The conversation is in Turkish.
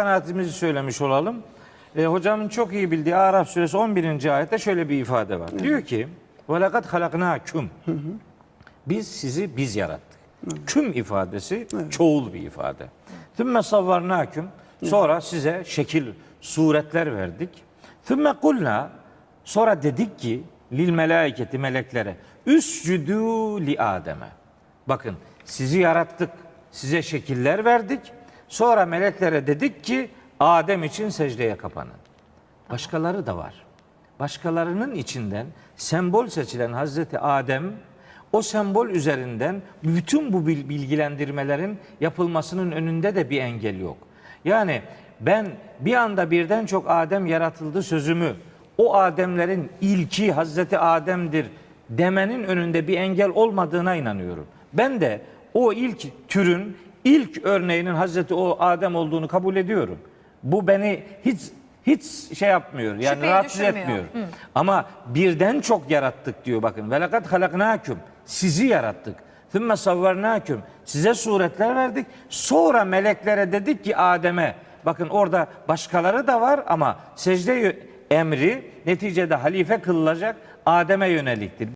kanaatimizi söylemiş olalım. E, hocamın çok iyi bildiği Araf suresi 11. ayette şöyle bir ifade var. Diyor ki وَلَقَدْ خَلَقْنَاكُمْ Biz sizi biz yarattık. Küm ifadesi çoğul bir ifade. ثُمَّ صَوَّرْنَاكُمْ Sonra size şekil, suretler verdik. ثُمَّ قُلْنَا Sonra dedik ki lil melaiketi meleklere üscüdü li Adem'e. Bakın sizi yarattık, size şekiller verdik. Sonra meleklere dedik ki Adem için secdeye kapanın. Başkaları da var. Başkalarının içinden sembol seçilen Hazreti Adem o sembol üzerinden bütün bu bil- bilgilendirmelerin yapılmasının önünde de bir engel yok. Yani ben bir anda birden çok Adem yaratıldı sözümü o Ademlerin ilki Hazreti Adem'dir demenin önünde bir engel olmadığına inanıyorum. Ben de o ilk türün ilk örneğinin Hazreti o Adem olduğunu kabul ediyorum. Bu beni hiç hiç şey yapmıyor. Yani Şüpheye rahatsız düşürmüyor. etmiyor. Ama birden çok yarattık diyor bakın. Ve lekad halaknaküm. Sizi yarattık. Thumma savvarnaküm. Size suretler verdik. Sonra meleklere dedik ki Adem'e bakın orada başkaları da var ama secde emri neticede halife kılınacak Adem'e yöneliktir.